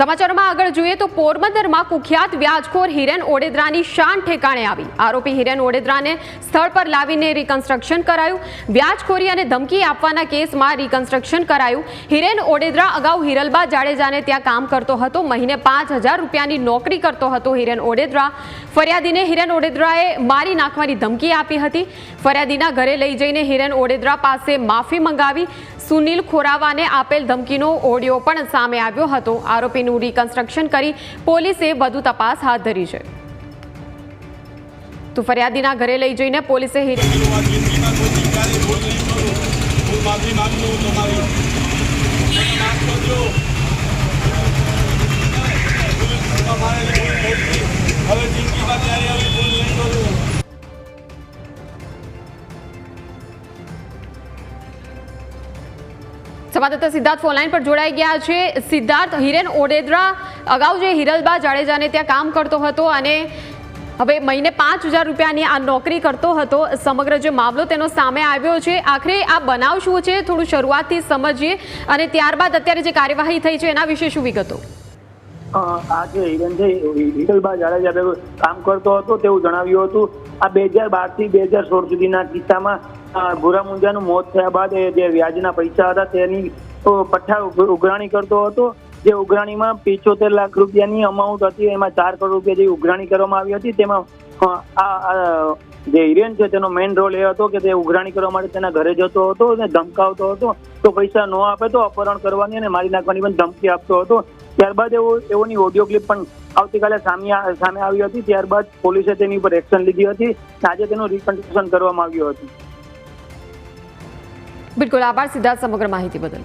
સમાચારોમાં આગળ જોઈએ તો પોરબંદરમાં કુખ્યાત વ્યાજખોર હિરેન ઓડેદરાની શાન ઠેકાણે આવી. આરોપી હિરેન ઓડેદરાને સ્થળ પર લાવીને રિકન્સ્ટ્રક્શન કરાયું. વ્યાજખોરી અને ધમકી આપવાના કેસમાં રિકન્સ્ટ્રક્શન કરાયું. હિરેન ઓડેદરા અગાઉ હિરલબા જાડેજાને ત્યાં કામ કરતો હતો. મહિને પાંચ રૂપિયાની નોકરી કરતો હતો હિરેન ઓડેદરા. ફરિયાદીને હિરેન ઓડેદરાએ મારી નાખવાની ધમકી આપી હતી. ફરિયાદીના ઘરે લઈ જઈને હિરેન ઓડેદરા પાસે માફી મંગાવી. સુનિલ ખોરાવાને આપેલ ધમકીનો ઓડિયો પણ સામે આવ્યો હતો. આરોપીનું રિકન્સ્ટ્રક્શન કરી પોલીસે વધુ તપાસ હાથ ધરી છે. તો ફરિયાદીના ઘરે લઈ જઈને પોલીસે હિરેન સંવાદદાતા સિદ્ધાર્થ ફોનલાઈન પર જોડાઈ ગયા છે. સિદ્ધાર્થ, હિરેન ઓડેદરા, અગાઉ જે હિરલબા જાડેજાને ત્યાં કામ કરતો હતો અને હવે મહિને પાંચ હજાર રૂપિયાની આ નોકરી કરતો હતો. સમગ્ર જે મામલો તેનો સામે આવ્યો છે. આખરે આ બનાવ શું છે? થોડું શરૂઆતથી સમજીએ અને ત્યારબાદ અત્યારે જે કાર્યવાહી થઈ છે એના વિશે શું વિગતો? આ જે હિરેન છે હિરલબા જાડેજા ભેગો કામ કરતો હતો તેવું જણાવ્યું હતું. આ બે હજાર બારથી બે હજાર સોળ સુધીના કિસ્સામાં ભૂરા મુંજાનું મોત થયા બાદ જે વ્યાજના પૈસા હતા તેની પઠ્ઠા ઉઘરાણી કરતો હતો. જે ઉઘરાણીમાં પિચોતેર લાખ રૂપિયાની અમાઉન્ટ હતી, એમાં ચાર કરોડ રૂપિયા જેવી ઉઘરાણી કરવામાં આવી હતી. તેમાં આ જે હિરેન છે તેનો મેઇન રોલ એ હતો કે તે ઉઘરાણી કરવા માટે તેના ઘરે જતો હતો અને ધમકાવતો હતો. તો પૈસા ન આપે તો અપહરણ કરવાની અને મારી નાખવાની પણ ધમકી આપતો હતો. ત્યારબાદ એવો એવોની ઓડિયો ક્લિપ પણ આવતીકાલે સામે સામે આવી હતી. ત્યારબાદ પોલીસે તેની ઉપર એક્શન લીધી હતી આજે તેનું રિકન્સ્ટ્રક્શન કરવામાં આવ્યું હતું. બિલકુલ આભાર સિદ્ધાર્થ સમગ્ર માહિતી બદલ.